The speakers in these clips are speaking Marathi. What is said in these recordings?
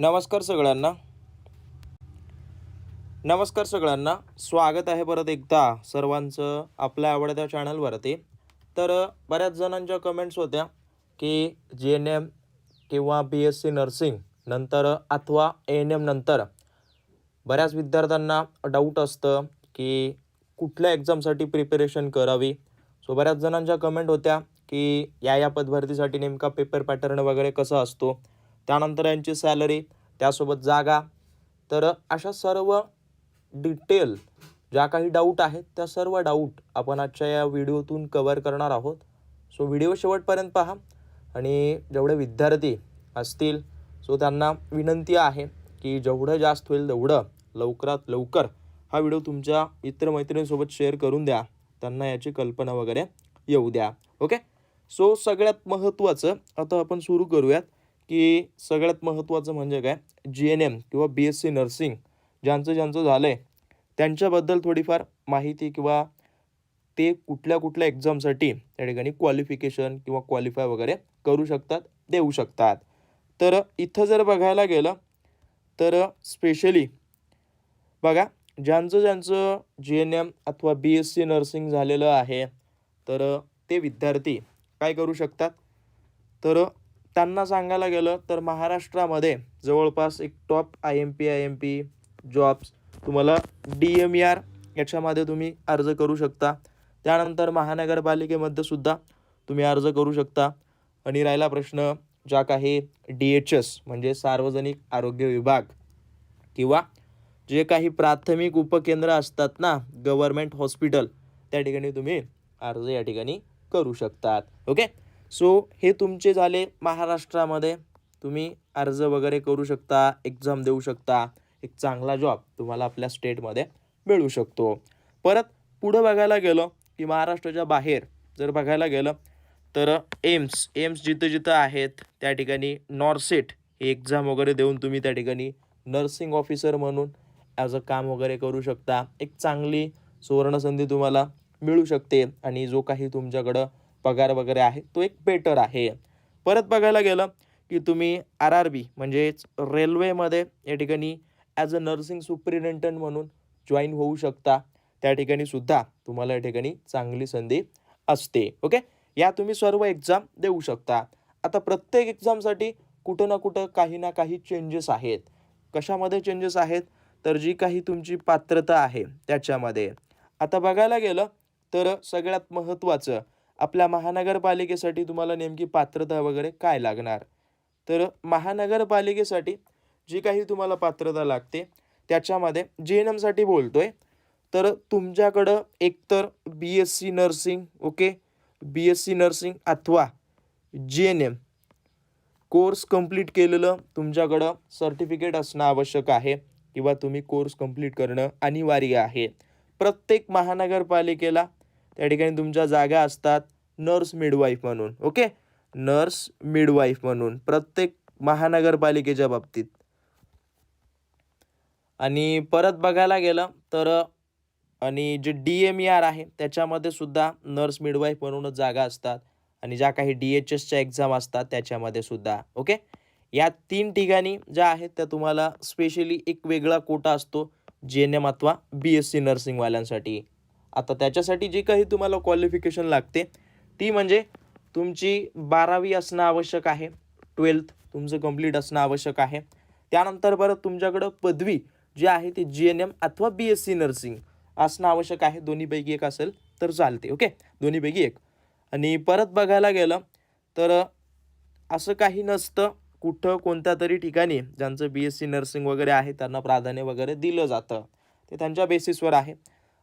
नमस्कार सगळ्यांना. नमस्कार सगळ्यांना. स्वागत आहे परत एकदा सर्वांचं आपल्या आवडत्या चॅनलवरती. तर बऱ्याच जणांच्या कमेंट्स होत्या की जी एन एम किंवा बी एस सी नर्सिंग नंतर अथवा ए एन एम नंतर बऱ्याच विद्यार्थ्यांना डाऊट असतं की कुठल्या एक्झामसाठी प्रिपरेशन करावी. सो बऱ्याच जणांच्या कमेंट होत्या की या या पदभरतीसाठी नेमका पेपर पॅटर्न वगैरे कसा असतो. त्यानंतर यांची सॅलरी त्यासोबत जागा. तर अशा सर्व डिटेल ज्या काही डाऊट आहेत त्या सर्व डाऊट आपण आजच्या या व्हिडिओतून कवर करणार आहोत. सो व्हिडिओ शेवटपर्यंत पहा. आणि जेवढे विद्यार्थी असतील सो त्यांना विनंती आहे की जेवढं जास्त होईल तेवढं लवकरात लवकर हा व्हिडिओ तुमच्या मित्रमैत्रिणींसोबत शेअर करून द्या. त्यांना याची कल्पना वगैरे येऊ द्या. ओके सो सगळ्यात महत्त्वाचं आता आपण सुरू करूयात. की सगळ्यात महत्त्वाचं म्हणजे काय? जी एन एम किंवा बी एस सी नर्सिंग ज्यांचं ज्यांचं झालं आहे त्यांच्याबद्दल थोडीफार माहिती किंवा ते कुठल्या कुठल्या एक्झामसाठी त्या ठिकाणी क्वालिफिकेशन किंवा क्वालिफाय वगैरे करू शकतात देऊ शकतात. तर इथं जर बघायला गेलं तर स्पेशली बघा ज्यांचं ज्यांचं जी एन एम अथवा बी एस सी नर्सिंग झालेलं आहे तर ते विद्यार्थी काय करू शकतात? तर त्यांना सांगायला गेलं तर महाराष्ट्रामध्ये जवळपास एक top I M P I M P jobs तुम्हाला डी एम ई आर याच्यामध्ये तुम्ही अर्ज करू शकता. त्यानंतर महानगरपालिकेमध्ये सुद्धा तुम्ही अर्ज करू शकता. आणि राहिला प्रश्न ज्या काही डी एच एस म्हणजे सार्वजनिक आरोग्य विभाग किंवा जे काही प्राथमिक उपकेंद्र असतात ना गव्हर्मेंट हॉस्पिटल त्या ठिकाणी तुम्ही अर्ज या ठिकाणी करू शकतात. ओके? सो हे तुमचे झाले महाराष्ट्रामध्ये. तुम्ही अर्ज वगैरे करू शकता एक्झाम देऊ शकता एक चांगला जॉब तुम्हाला आपल्या स्टेटमध्ये मिळू शकतो. परत पुढं बघायला गेलं की महाराष्ट्राच्या बाहेर जर बघायला गेलं तर एम्स एम्स जिथं जिथं आहेत त्या ठिकाणी नॉर्सेट हे एक्झाम वगैरे देऊन तुम्ही त्या ठिकाणी नर्सिंग ऑफिसर म्हणून ॲज अ काम वगैरे करू शकता. एक चांगली सुवर्णसंधी तुम्हाला मिळू शकते आणि जो काही तुमच्याकडं पगार वगैरे आहे तो एक बेटर आहे. परत बघायला गेलं की तुम्ही आर आर बी म्हणजेच रेल्वेमध्ये या ठिकाणी ॲज अ नर्सिंग सुप्रिटेंडंट म्हणून जॉईन होऊ शकता. त्या ठिकाणी सुद्धा तुम्हाला या ठिकाणी चांगली संधी असते. ओके या तुम्ही सर्व एक्झाम देऊ शकता. आता प्रत्येक एक्झामसाठी कुठं ना कुठं काही ना काही चेंजेस आहेत. कशामध्ये चेंजेस आहेत? तर जी काही तुमची पात्रता आहे त्याच्यामध्ये. आता बघायला गेलं तर सगळ्यात महत्त्वाचं आपल्या महानगरपालिकेसाठी तुम्हाला नेमकी पात्रता वगैरे काय लागणार? तर महानगरपालिकेसाठी जी काही तुम्हाला पात्रता लागते त्याच्यामध्ये जे एन एमसाठी बोलतो आहे तर तुमच्याकडं एकतर B S C nursing okay B S C nursing अथवा J N M course complete केलेलं तुमच्याकडं सर्टिफिकेट असणं आवश्यक आहे किंवा तुम्ही कोर्स कंप्लीट करणं अनिवार्य आहे. प्रत्येक महानगरपालिकेला त्या ठिकाणी तुमच्या जागा असतात नर्स मिडवाईफ म्हणून ओके नर्स मिडवाईफ म्हणून प्रत्येक महानगरपालिकेच्या बाबतीत. आणि परत बघायला गेलं तर आणि जे डी एम ई आर आहे त्याच्यामध्ये सुद्धा नर्स मिडवाईफ म्हणूनच जागा असतात. आणि ज्या काही डी एच एसच्या एक्झाम असतात त्याच्यामध्ये सुद्धा ओके या तीन ठिकाणी ज्या आहेत त्या तुम्हाला स्पेशली एक वेगळा कोटा असतो जे एन एम अथवा बी एस सी नर्सिंगवाल्यांसाठी आता त्याच्यासाठी जी काही तुम्हाला क्वालिफिकेशन लागते ती म्हणजे तुमची बारावी असणं आवश्यक आहे ट्वेल्थ तुमचं कंप्लीट असणं आवश्यक आहे. त्यानंतर परत तुमच्याकडं पदवी जी आहे ती जी एन एम अथवा बी एस सी नर्सिंग असणं आवश्यक आहे. दोन्हीपैकी एक असेल तर चालते ओके? दोन्हीपैकी एक. आणि परत बघायला गेलं तर असं काही नसतं कुठं कोणत्या तरी ठिकाणी ज्यांचं बी एस सी नर्सिंग वगैरे आहे त्यांना प्राधान्य वगैरे दिलं जातं. ते त्यांच्या बेसिसवर आहे.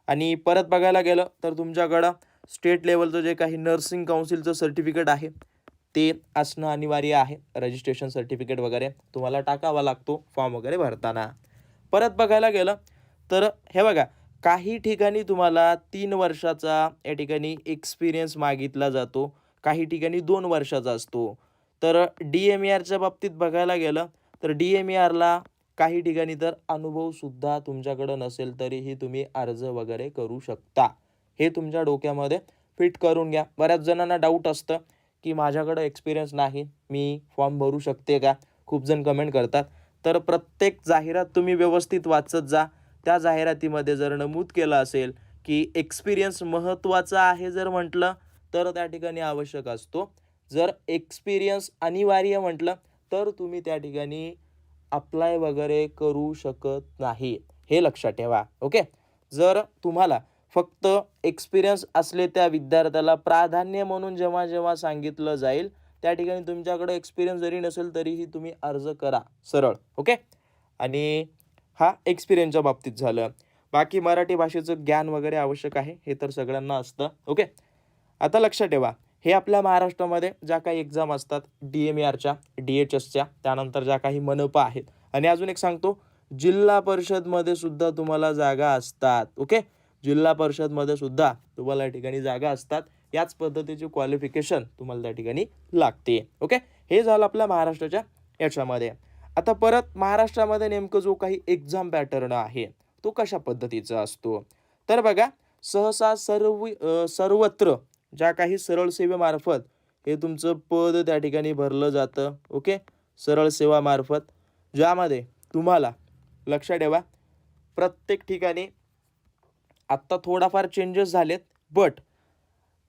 आणि परत बघायला गेलं तर तुमच्याकडं स्टेट लेवलचं जे काही नर्सिंग काउन्सिलचं सर्टिफिकेट आहे ते असणं अनिवार्य आहे. रजिस्ट्रेशन सर्टिफिकेट वगैरे तुम्हाला टाकावा लागतो फॉर्म वगैरे भरताना. परत बघायला गेलं तर हे बघा काही ठिकाणी तुम्हाला तीन वर्षाचा या ठिकाणी एक्सपिरियन्स मागितला जातो काही ठिकाणी दोन वर्षाचा असतो. तर डी एम ई आरच्या बाबतीत बघायला गेलं तर डी एम ई आरला काही ठिकाणी तर अनुभवसुद्धा तुमच्याकडं नसेल तरीही तुम्ही अर्ज वगैरे करू शकता. हे तुमच्या डोक्यामध्ये फिट करून घ्या. बऱ्याच जणांना डाऊट असतं की माझ्याकडं एक्सपिरियन्स नाही. मी फॉर्म भरू शकते का? खूप जण कमेंट करतात. तर प्रत्येक जाहिरात तुम्ही व्यवस्थित वाचत जा. त्या जाहिरातीमध्ये जर नमूद केलं असेल की एक्सपिरियन्स महत्त्वाचा आहे जर म्हटलं तर त्या ठिकाणी आवश्यक असतो. जर एक्सपिरियन्स अनिवार्य म्हटलं तर तुम्ही त्या ठिकाणी अप्लाय वगैरे करू शकत नाही हे लक्षात ठेवा ओके जर तुम्हाला फक्त एक्सपिरियन्स असले त्या विद्यार्थ्याला प्राधान्य म्हणून जेव्हा जेव्हा सांगितलं जाईल त्या ठिकाणी तुमच्याकडे एक्सपिरियन्स जरी नसेल तरीही तुम्ही अर्ज करा सरळ ओके आणि हा एक्सपिरियन्सच्या बाबतीत झालं. बाकी मराठी भाषेचं ज्ञान वगैरे आवश्यक आहे हे तर सगळ्यांना असतं ओके आता लक्षात ठेवा हे आपल्या महाराष्ट्रामध्ये ज्या काही एक्झाम असतात डी एम आरच्या डी एच एसच्या त्यानंतर ज्या काही मनपा आहेत. आणि अजून एक सांगतो जिल्हा परिषदमध्ये सुद्धा तुम्हाला जागा असतात ओके जिल्हा परिषदमध्ये सुद्धा तुम्हाला या ठिकाणी जागा असतात. याच पद्धतीचे क्वालिफिकेशन तुम्हाला त्या ठिकाणी लागते ओके हे झालं आपल्या महाराष्ट्राच्या याच्यामध्ये. आता परत महाराष्ट्रामध्ये नेमकं जो काही एक्झाम पॅटर्न आहे तो कशा पद्धतीचा असतो? तर बघा सहसा सर्व सर्वत्र ज्या काही सरळ सेवेमार्फत हे तुमचं पद त्या ठिकाणी भरलं जातं ओके? सरळ सेवामार्फत ज्यामध्ये तुम्हाला लक्षात ठेवा प्रत्येक ठिकाणी आत्ता थोडाफार चेंजेस झालेत बट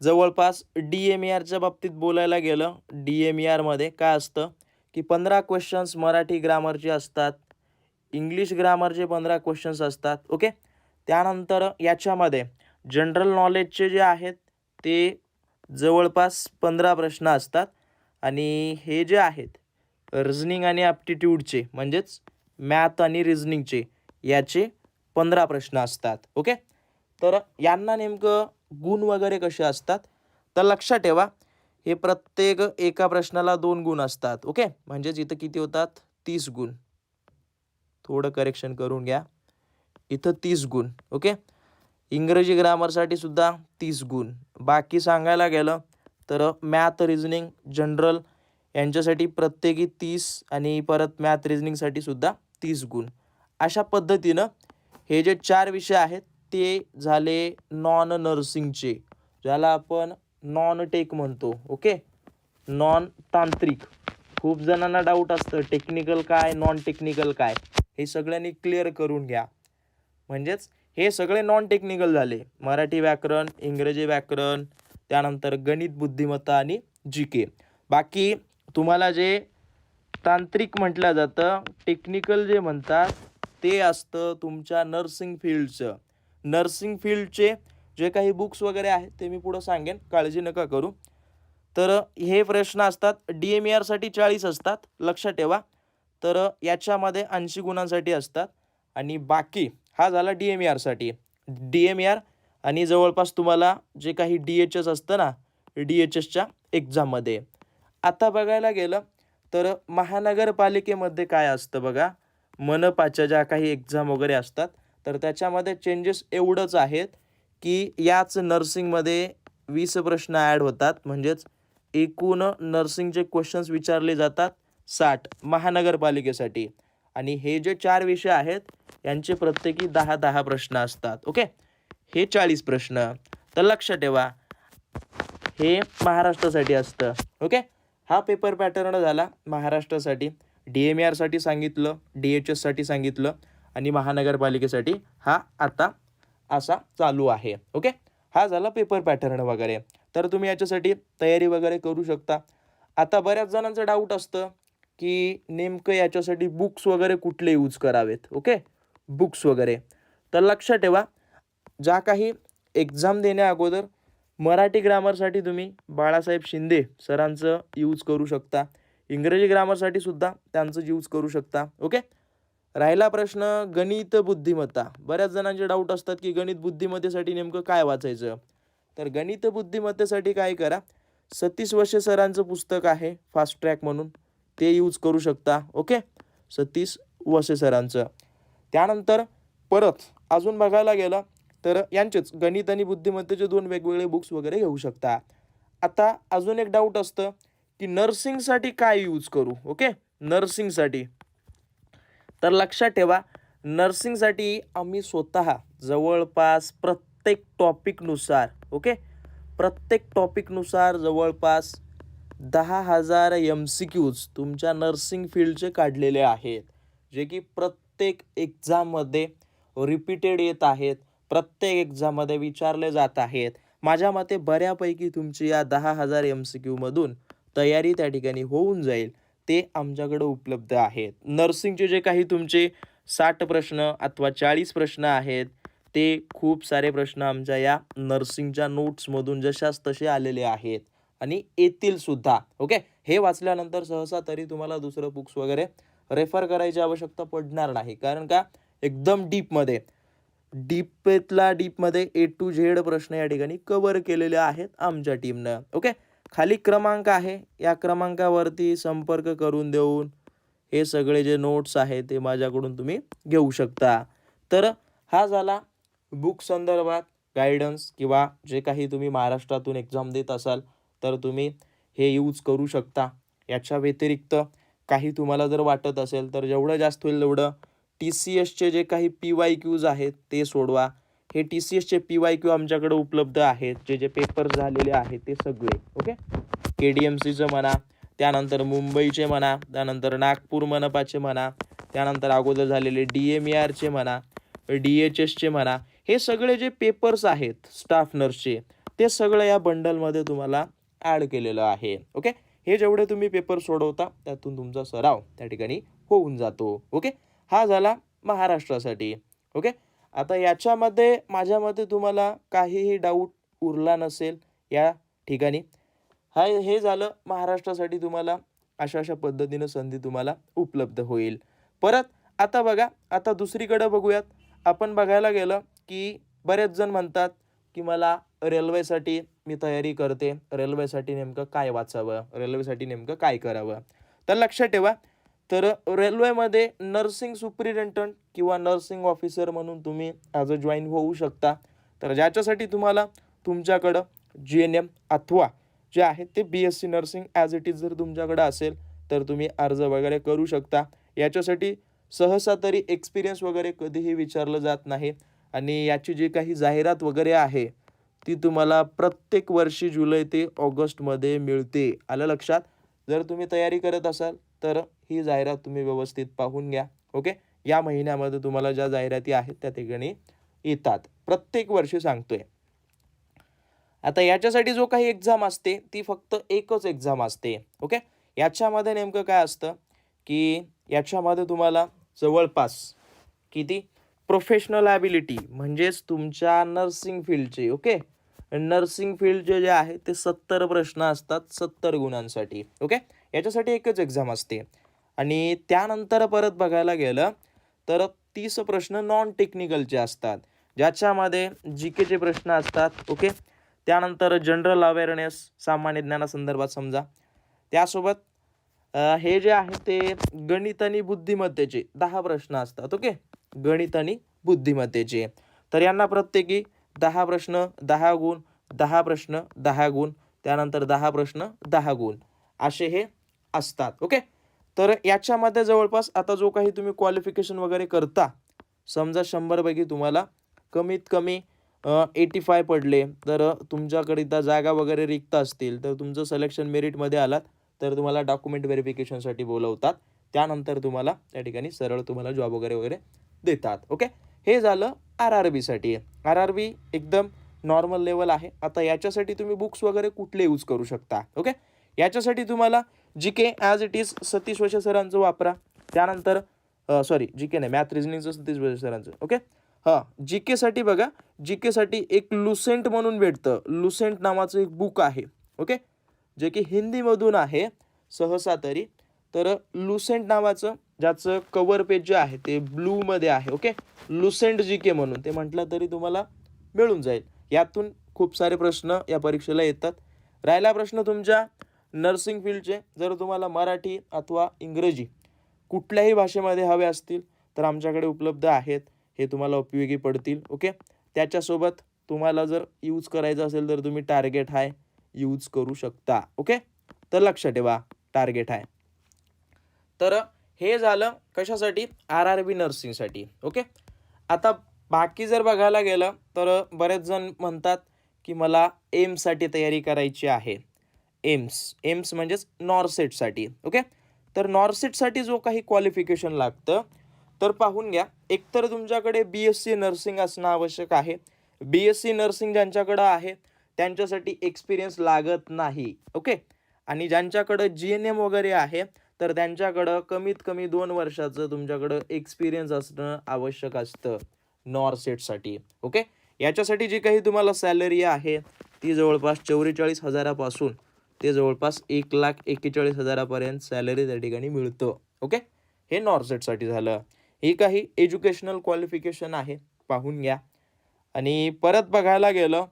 जवळपास डी एम ई आरच्या बाबतीत बोलायला गेलं डी एम ई आरमध्ये काय असतं की पंधरा क्वेश्चन्स मराठी ग्रामरचे असतात इंग्लिश ग्रामरचे पंधरा क्वेश्चन्स असतात ओके? त्यानंतर याच्यामध्ये जनरल नॉलेजचे जे आहेत ते जवळपास पंधरा प्रश्न असतात. आणि हे जे आहेत रिझनिंग आणि ॲप्टिट्यूडचे म्हणजेच मॅथ आणि रिझनिंगचे याचे पंधरा प्रश्न असतात. ओके तर यांना नेमकं गुण वगैरे कसे असतात? तर लक्षात ठेवा हे प्रत्येक एका प्रश्नाला दोन गुण असतात. ओके म्हणजेच इथं किती होतात? तीस गुण. थोडं करेक्शन करून घ्या. इथं तीस गुण. ओके इंग्रजी ग्रामरसाठी सुद्धा तीस गुण. बाकी सांगायला गेलं तर मॅथ रिझनिंग जनरल यांच्यासाठी प्रत्येकी तीस आणि परत मॅथ रिझनिंगसाठी सुद्धा तीस गुण. अशा पद्धतीनं हे जे चार विषय आहेत ते झाले नॉन नर्सिंगचे ज्याला आपण नॉन टेक म्हणतो ओके नॉन तांत्रिक खूप जणांना डाऊट असतं टेक्निकल काय नॉन टेक्निकल काय? हे सगळ्यांनी क्लिअर करून घ्या. म्हणजेच हे सगळे नॉन टेक्निकल झाले. मराठी व्याकरण इंग्रजी व्याकरण त्यानंतर गणित बुद्धिमत्ता आणि जी के बाकी तुम्हाला जे तांत्रिक म्हटलं जातं टेक्निकल जे म्हणतात ते असतं तुमच्या नर्सिंग फील्डचं नर्सिंग फील्डचे जे काही बुक्स वगैरे आहेत ते मी पुढं सांगेन. काळजी नका करू. तर हे प्रश्न असतात डी एम आरसाठी चाळीस असतात लक्षात ठेवा. तर याच्यामध्ये ऐंशी गुणांसाठी असतात. आणि बाकी हा झाला डी एम आरसाठी डी एम आर आणि जवळपास तुम्हाला जे काही डी एच एस असतं ना डी एच एसच्या एक्झाममध्ये आता बघायला गेलं तर महानगरपालिकेमध्ये काय असतं बघा? मनपाच्या ज्या काही एक्झाम वगैरे असतात तर त्याच्यामध्ये चेंजेस एवढंच आहेत की याच नर्सिंगमध्ये वीस प्रश्न ॲड होतात. म्हणजेच एकूण नर्सिंगचे क्वेश्चन्स विचारले जातात साठ महानगरपालिकेसाठी. आणि हे जे चार विषय आहेत यांचे प्रत्येकी दहा दहा प्रश्न असतात. ओके हे चाळीस प्रश्न. तर लक्षात ठेवा. हे महाराष्ट्रासाठी असतं. ओके हा पेपर पॅटर्न झाला महाराष्ट्रासाठी. डी एम आरसाठी सांगितलं डी एच एससाठी सांगितलं आणि महानगरपालिकेसाठी हा आता असा चालू आहे. ओके हा झाला पेपर पॅटर्न वगैरे. तर तुम्ही याच्यासाठी तयारी वगैरे करू शकता. आता बऱ्याच जणांचं डाऊट असतं की नेमकं याच्यासाठी बुक्स वगैरे कुठले यूज करावेत. ओके बुक्स वगैरे. तर लक्षात ठेवा ज्या काही एक्झाम देण्या अगोदर मराठी ग्रामरसाठी तुम्ही बाळासाहेब शिंदे सरांचं यूज करू शकता. इंग्रजी ग्रामरसाठी सुद्धा त्यांचं यूज करू शकता. ओके? राहिला प्रश्न गणित बुद्धिमत्ता. बऱ्याच जणांचे डाऊट असतात की गणित बुद्धिमत्तेसाठी नेमकं काय वाचायचं? तर गणित बुद्धिमत्तेसाठी काय करा? सतीश वशे सरांचं पुस्तक आहे फास्ट ट्रॅक म्हणून. ते यूज करू शकता. ओके? सतीश वसे सरांचं. त्यानंतर परत अजून बघायला गेलं तर यांचेच गणित आणि बुद्धिमत्तेचे दोन वेगवेगळे बुक्स वगैरे घेऊ शकता. आता अजून एक डाऊट असतं की नर्सिंगसाठी काय यूज करू? ओके नर्सिंगसाठी तर लक्षात ठेवा नर्सिंगसाठी आम्ही स्वतः जवळपास प्रत्येक टॉपिकनुसार ओके प्रत्येक टॉपिकनुसार जवळपास दहा हजार एम सी क्यूज तुमच्या नर्सिंग फील्डचे काढलेले आहेत. जे की प्रत्येक प्रत्येक एक्झाममध्ये रिपीटेड येत आहेत प्रत्येक एक्झाममध्ये विचारले जात आहेत. माझ्या मते बऱ्यापैकी तुमची या दहा हजार एम सी क्यूमधून तयारी त्या ठिकाणी होऊन जाईल. ते आमच्याकडे उपलब्ध आहेत. नर्सिंगचे जे काही तुमचे साठ प्रश्न अथवा चाळीस प्रश्न आहेत ते खूप सारे प्रश्न आमच्या या नर्सिंगच्या नोट्समधून जशास तसे आलेले आहेत. आणि येतील सुद्धा. ओके? हे वाचल्यानंतर सहसा तरी तुम्हाला दुसरं बुक्स वगैरे रेफर करायची आवश्यकता पडणार नाही. कारण का? एकदम डीपमध्ये. डीपेतला डीपमध्ये ए टू झेड प्रश्न या ठिकाणी कव्हर केलेले आहेत आमच्या टीमनं. ओके? खाली क्रमांक आहे. या क्रमांकावरती संपर्क करून देऊन हे सगळे जे नोट्स आहेत ते माझ्याकडून तुम्ही घेऊ शकता. तर हा झाला बुक संदर्भात गायडन्स किंवा जे काही तुम्ही महाराष्ट्रातून एक्झाम देत असाल तर तुम्ही हे यूज करू शकता. याच्या व्यतिरिक्त काही तुम्हाला जर वाटत असेल तर जेवढं जास्त होईल तेवढं टी सी एसचे जे काही पी वाय क्यूज आहेत ते सोडवा. हे टी सी एसचे पी वाय क्यू आमच्याकडे उपलब्ध आहेत. जे जे पेपर्स झालेले आहेत ते सगळे ओके के डी एम सीचं म्हणा त्यानंतर मुंबईचे म्हणा त्यानंतर नागपूर मनपाचे म्हणा त्यानंतर अगोदर झालेले डी एम ए आरचे म्हणा डी एच एसचे म्हणा हे सगळे जे पेपर्स आहेत स्टाफ नर्सचे ते सगळं या बंडलमध्ये तुम्हाला ॲड केलेलं आहे ओके हे जेवढे तुम्ही पेपर सोडवता त्यातून तुमचा सराव त्या ठिकाणी होऊन जातो. ओके हा झाला महाराष्ट्रासाठी. ओके आता याच्यामध्ये माझ्या मते तुम्हाला काहीही डाऊट उरला नसेल या ठिकाणी हा हे झालं महाराष्ट्रासाठी तुम्हाला अशा अशा पद्धतीनं संधी तुम्हाला उपलब्ध होईल. परत आता बघा आता दुसरीकडं बघूयात. आपण बघायला गेलं की बरेच जण म्हणतात की मला रेल्वेसाठी मी तयारी करते. रेल्वेसाठी नेमकं काय वाचावं? रेल्वेसाठी नेमकं काय करावं? तर लक्षात ठेवा. तर रेल्वेमध्ये नर्सिंग सुप्रिटेंडंट किंवा नर्सिंग ऑफिसर म्हणून तुम्ही ॲज अ जॉईन होऊ शकता. तर ज्याच्यासाठी तुम्हाला तुमच्याकडं जी एन एम अथवा जे आहे ते B S C nursing as it is जर तुमच्याकडं असेल तर तुम्ही अर्ज वगैरे करू शकता. याच्यासाठी सहसा तरी एक्सपिरियन्स वगैरे कधीही विचारलं जात नाही. आणि याची जी काही जाहिरात वगैरे आहे ती तुम्हाला प्रत्येक वर्षी जुलै ते ऑगस्टमध्ये मिळते. आलं लक्षात? जर तुम्ही तयारी करत असाल तर ही जाहिरात तुम्ही व्यवस्थित पाहून घ्या. ओके? या महिन्यामध्ये तुम्हाला ज्या जाहिराती आहेत त्या ठिकाणी येतात. प्रत्येक वर्षी सांगतोय. आता याच्यासाठी जो काही एक्झाम असते ती फक्त एकच एक्झाम असते. ओके? याच्यामध्ये नेमकं काय असतं की याच्यामध्ये तुम्हाला जवळपास किती? प्रोफेशनल ॲबिलिटी म्हणजेच तुमच्या नर्सिंग फील्डचे ओके नर्सिंग फील्डचे जे आहे ते सत्तर प्रश्न असतात सत्तर गुणांसाठी ओके याच्यासाठी एकच एक्झाम असते. आणि त्यानंतर परत बघायला गेलं तर तीस प्रश्न नॉन टेक्निकलचे असतात. ज्याच्यामध्ये जी केचे प्रश्न असतात ओके त्यानंतर जनरल अवेअरनेस सामान्य ज्ञानासंदर्भात समजा. त्यासोबत हे जे आहे ते गणित आणि बुद्धिमत्तेचे दहा प्रश्न असतात ओके गणित आणि बुद्धिमत्तेचे. तर यांना प्रत्येकी दहा प्रश्न दहा गुण दहा प्रश्न दहा गुण त्यानंतर दहा प्रश्न दहा गुण. असे हे असतात. ओके? तर याच्यामध्ये जवळपास आता जो काही तुम्ही क्वालिफिकेशन वगैरे करता समजा शंभरपैकी तुम्हाला कमीत कमी एटी फाय पडले तर तुमच्याकरिता जागा वगैरे रिक्त असतील तर तुमचं सिलेक्शन मेरिटमध्ये आलात तर तुम्हाला डॉक्युमेंट व्हेरिफिकेशनसाठी बोलवतात. त्यानंतर तुम्हाला त्या ठिकाणी सरळ तुम्हाला जॉब वगैरे वगैरे देतात ओके? हे झालं आर आर बीसाठी आर आर बी एकदम नॉर्मल लेवल आहे. आता याच्यासाठी तुम्ही बुक्स वगैरे कुठले यूज करू शकता ओके? याच्यासाठी तुम्हाला G K as it is Satish Vashe सरांचं वापरा. त्यानंतर सॉरी जी के नाही मॅथ रिझनिंगचं सतीश वशे सरांचं ओके? हां जी केसाठी बघा जी केसाठी एक लुसेंट म्हणून भेटतं. लुसेंट नावाचं एक बुक आहे ओके? जे की हिंदीमधून आहे सहसा तरी. तर लुसेंट नावाचं ज्याचं कवर पेज जे आहे ते ब्लूमध्ये आहे ओके लुसेंट जी के म्हणून. ते म्हटलं तरी तुम्हाला मिळून जाईल. यातून खूप सारे प्रश्न या परीक्षेला येतात. राहिला प्रश्न तुमच्या नर्सिंग फील्डचे जर तुम्हाला मराठी अथवा इंग्रजी कुठल्याही भाषेमध्ये हवे असतील तर आमच्याकडे उपलब्ध आहेत. हे तुम्हाला उपयोगी पडतील ओके त्याच्यासोबत तुम्हाला जर यूज करायचं असेल तर तुम्ही टार्गेट हाय यूज करू शकता ओके तर लक्षात ठेवा टार्गेट आहे तर हे झालं कशासाठी? आर आर बी नर्सिंगसाठी ओके आता बाकी जर बघायला गेलं तर बरेच जण म्हणतात की मला एम्ससाठी तयारी करायची आहे. एम्स. एम्स म्हणजेच नॉर्सेटसाठी. ओके तर नॉर्सेटसाठी जो काही क्वालिफिकेशन लागतं तर पाहून घ्या. एकतर तुमच्याकडे बी एस सी नर्सिंग असणं आवश्यक आहे. बी एस सी नर्सिंग ज्यांच्याकडं आहे त्यांच्यासाठी एक्सपिरियन्स लागत नाही. ओके आणि ज्यांच्याकडं जी एन एम वगैरे आहे तर त्यांच्याकडं कमीत कमी दोन वर्षाचं तुमच्याकडं एक्सपिरियन्स असणं आवश्यक असतं नॉर सेटसाठी ओके याच्यासाठी जी काही तुम्हाला सॅलरी आहे ती जवळपास चौवेचाळीस हजारापासून ते जवळपास एक लाख एक्केचाळीस हजारापर्यंत सॅलरी त्या ठिकाणी मिळतं ओके हे नॉर्सेटसाठी झालं. ही काही एज्युकेशनल क्वालिफिकेशन आहे पाहून घ्या. आणि परत बघायला गेलं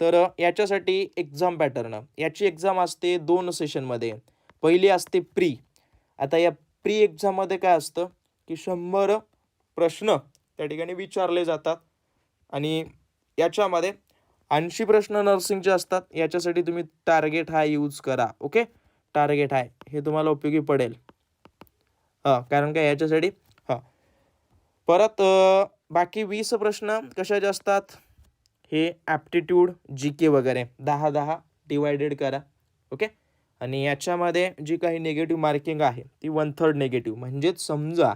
तर याच्यासाठी एक्झाम पॅटर्न याची एक्झाम असते दोन सेशनमध्ये पहिली असते प्री आता या प्री एक्झाममध्ये काय असतं की शंभर प्रश्न त्या ठिकाणी विचारले जातात. आणि याच्यामध्ये ऐंशी प्रश्न नर्सिंगचे असतात. याच्यासाठी तुम्ही टार्गेट हा यूज करा. ओके टार्गेट हाय हे तुम्हाला उपयोगी पडेल. हां कारण काय? याच्यासाठी हां. परत बाकी वीस प्रश्न कशाचे असतात? हे ॲप्टिट्यूड जी के वगैरे. दहा दहा डिवायडेड करा. ओके आणि याच्यामध्ये जी काही निगेटिव्ह मार्किंग आहे ती वन थर्ड निगेटिव्ह म्हणजेच समजा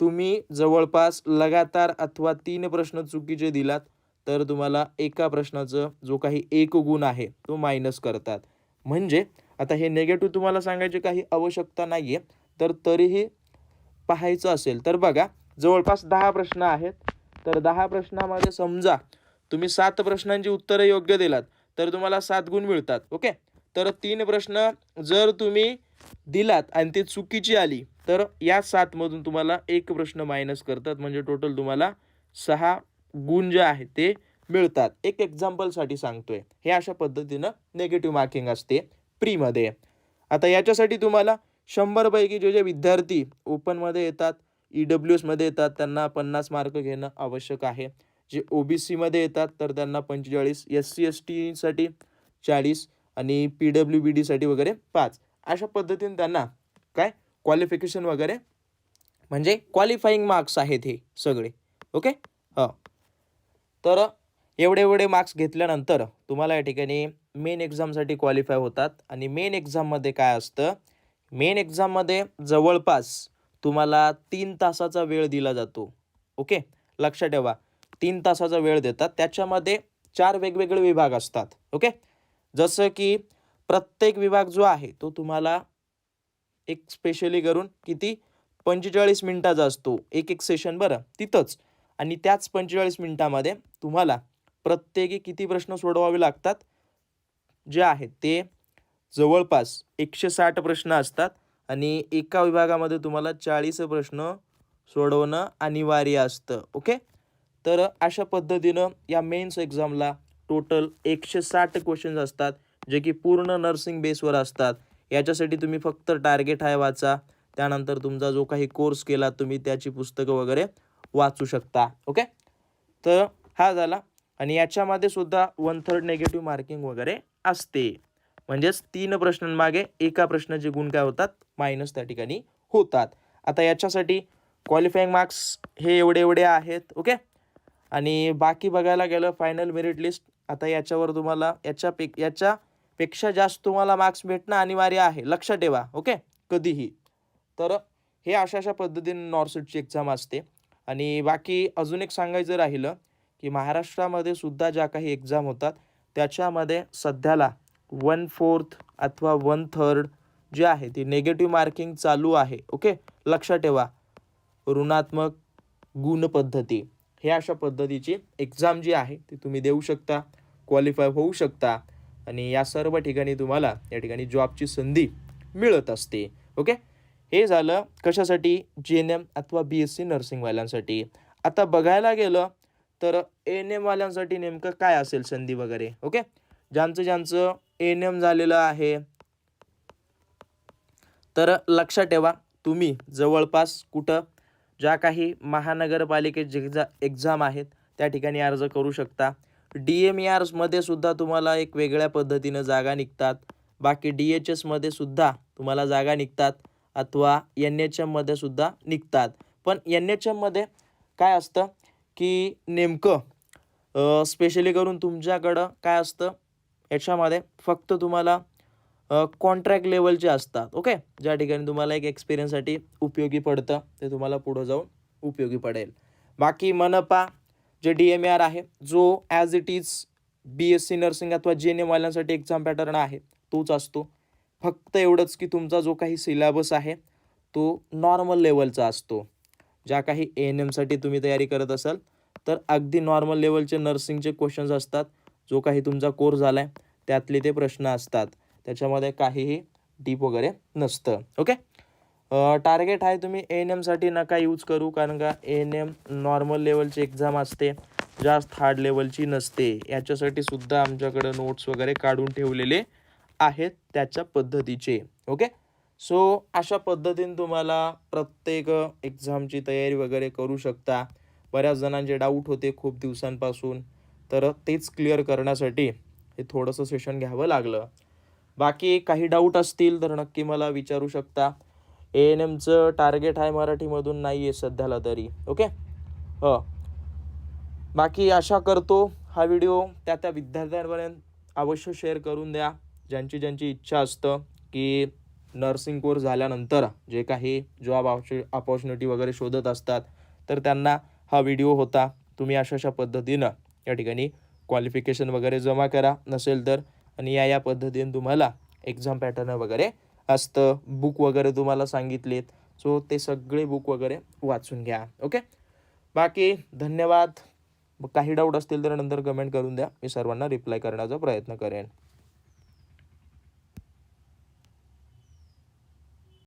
तुम्ही जवळपास लगातार अथवा तीन प्रश्न चुकीचे दिलात तर तुम्हाला एका प्रश्नाचं जो काही एक गुण आहे तो मायनस करतात. म्हणजे आता हे निगेटिव्ह तुम्हाला सांगायची काही आवश्यकता नाही आहे तर तरीही पाहायचं असेल तर बघा जवळपास दहा प्रश्न आहेत तर दहा प्रश्नामध्ये समजा तुम्ही सात प्रश्नांची उत्तरं योग्य दिलात तर तुम्हाला सात गुण मिळतात ओके? तर तीन प्रश्न जर तुम्ही दिलात आणि ती चुकीची आली तर या सातमधून तुम्हाला एक प्रश्न मायनस करतात. म्हणजे टोटल तुम्हाला सहा गुण जे आहेत ते मिळतात. एक एक्झाम्पलसाठी सांगतोय. हे अशा पद्धतीनं नेगेटिव्ह मार्किंग असते प्रीमध्ये आता याच्यासाठी तुम्हाला शंभरपैकी जे जे विद्यार्थी ओपनमध्ये येतात ई डब्ल्यू एसमध्ये येतात त्यांना पन्नास मार्क घेणं आवश्यक आहे. जे ओ बी सीमध्ये येतात तर त्यांना पंचेचाळीस एस सी एस टीसाठी चाळीस आणि पी डब्ल्यू बी डीसाठी वगैरे पाच. अशा पद्धतीने त्यांना काय? क्वालिफिकेशन वगैरे. म्हणजे क्वालिफाईंग मार्क्स आहेत हे सगळे. ओके हां. हो. तर एवढे एवढे मार्क्स घेतल्यानंतर तुम्हाला या ठिकाणी मेन एक्झामसाठी क्वालिफाय होतात. आणि मेन एक्झाममध्ये काय असतं? मेन एक्झाममध्ये जवळपास तुम्हाला तीन तासाचा वेळ दिला जातो. ओके लक्षात ठेवा. तीन तासाचा वेळ देतात. त्याच्यामध्ये चार वेगवेगळे विभाग असतात. ओके जसं की प्रत्येक विभाग जो आहे तो तुम्हाला एक स्पेशली करून किती? पंचेचाळीस मिनटाचा असतो. एक एक सेशन बरं तिथंच. आणि त्याच पंचेचाळीस मिनटामध्ये तुम्हाला प्रत्येकी किती प्रश्न सोडवावे लागतात? जे आहेत ते जवळपास एकशे साठ प्रश्न असतात आणि एका विभागामध्ये तुम्हाला चाळीस प्रश्न सोडवणं अनिवार्य असतं. ओके? तर अशा पद्धतीनं या मेन्स एक्झामला टोटल एकशे साठ क्वेश्चन्स असतात जे की पूर्ण नर्सिंग बेसवर असतात. याच्यासाठी तुम्ही फक्त टार्गेट आहे वाचा. त्यानंतर तुमचा जो काही कोर्स केला तुम्ही त्याची पुस्तकं वगैरे वाचू शकता. ओके तर हा झाला. आणि याच्यामध्ये सुद्धा वन थर्ड नेगेटिव्ह मार्किंग वगैरे असते. म्हणजेच तीन प्रश्नांमागे एका प्रश्नाचे गुण काय होतात? मायनस त्या ठिकाणी होतात. आता याच्यासाठी क्वालिफाईंग मार्क्स हे एवढे एवढे आहेत. ओके आणि बाकी बघायला गेलं फायनल मेरिट लिस्ट आता याच्यावर तुम्हाला याच्या पे याच्यापेक्षा जास्त तुम्हाला मार्क्स भेटणं अनिवार्य आहे. लक्षात ठेवा ओके कधीही. तर हे अशा अशा पद्धतीने नॉर्सिटची एक्झाम असते. आणि बाकी अजून एक सांगायचं राहिलं की महाराष्ट्रामध्ये सुद्धा ज्या काही एक्झाम होतात त्याच्यामध्ये सध्याला वन फोर्थ अथवा वन थर्ड जे आहे ती नेगेटिव्ह मार्किंग चालू आहे ओके लक्षात ठेवा. ऋणात्मक गुण पद्धती हे अशा पद्धतीची एक्झाम जी आहे ती तुम्ही देऊ शकता क्वालिफाय होऊ शकता आणि या सर्व ठिकाणी तुम्हाला या ठिकाणी जॉबची संधी मिळत असते. ओके हे झालं कशासाठी? जी एन एम अथवा बी एस सी नर्सिंगवाल्यांसाठी आता बघायला गेलं तर एन एमवाल्यांसाठी नेमकं काय असेल संधी वगैरे? ओके ज्यांचं ज्यांचं एन एम झालेलं आहे तर लक्षात ठेवा तुम्ही जवळपास कुठं ज्या काही महानगरपालिकेचे एक्झा एक्झाम आहेत त्या ठिकाणी अर्ज करू शकता. डी एम आर्समध्ये सुद्धा तुम्हाला एक वेगळ्या पद्धतीनं जागा निघतात. बाकी डी एच एसमध्ये सुद्धा तुम्हाला जागा निघतात अथवा एन एच एममध्ये सुद्धा निघतात. पण एन एच एममध्ये काय असतं की नेमकं स्पेशली करून तुमच्याकडं काय असतं? याच्यामध्ये फक्त तुम्हाला कॉन्ट्रॅक्ट लेवलचे असतात ओके ज्या ठिकाणी तुम्हाला एक एक्सपिरियन्ससाठी उपयोगी पडतं ते तुम्हाला पुढं जाऊन उपयोगी पडेल. बाकी मनपा जे डी एम आर आहे जो as it is B S C nursing अथवा जे एन एमवाल्यांसाठी एक्झाम पॅटर्न आहे तोच असतो. फक्त एवढंच की तुमचा जो काही सिलेबस आहे तो नॉर्मल लेवलचा असतो. ज्या काही ए एन एमसाठी तुम्ही तयारी करत असाल तर अगदी नॉर्मल लेवलचे नर्सिंगचे क्वेश्चन्स असतात. जो काही तुमचा कोर्स झाला आहे त्यातले ते प्रश्न असतात. त्याच्यामध्ये काहीही डीप वगैरे नसतं. ओके टार्गेट आहे तुम्ही ए एन एमसाठी नका यूज करू कारण का ए एन एम नॉर्मल लेवलची एक्झाम असते जास्त हार्ड लेवलची नसते. याच्यासाठी सुद्धा आमच्याकडं नोट्स वगैरे काढून ठेवलेले आहेत त्याच्या पद्धतीचे. ओके सो अशा पद्धतीने तुम्हाला प्रत्येक एक्झामची तयारी वगैरे करू शकता. बऱ्याच जणांचे डाऊट होते खूप दिवसांपासून. तर तेच क्लिअर करण्यासाठी हे थोडंसं सेशन घ्यावं लागलं. बाकी काही डाऊट असतील तर नक्की मला विचारू शकता. ए एन एमचं टार्गेट आहे मराठीमधून नाही आहे सध्याला तरी. ओके हो. बाकी आशा करतो हा व्हिडिओ त्या त्या विद्यार्थ्यांपर्यंत अवश्य शेअर करून द्या. ज्यांची ज्यांची इच्छा असतं की नर्सिंग कोर्स झाल्यानंतर जे काही जॉब अपॉर्च्युनिटी वगैरे शोधत असतात तर त्यांना हा व्हिडिओ होता. तुम्ही अशा अशा पद्धतीनं या ठिकाणी क्वालिफिकेशन वगैरे जमा करा. नसेल तर आणि या या पद्धतीने तुम्हाला एक्झाम पॅटर्न वगैरे असतं. बुक वगैरे तुम्हाला सांगितलेत. सो ते सगळे बुक वगैरे वाचून घ्या. ओके बाकी धन्यवाद. काही डाऊट असतील तर नंतर कमेंट करून द्या. मी सर्वांना रिप्लाय करण्याचा प्रयत्न करेन.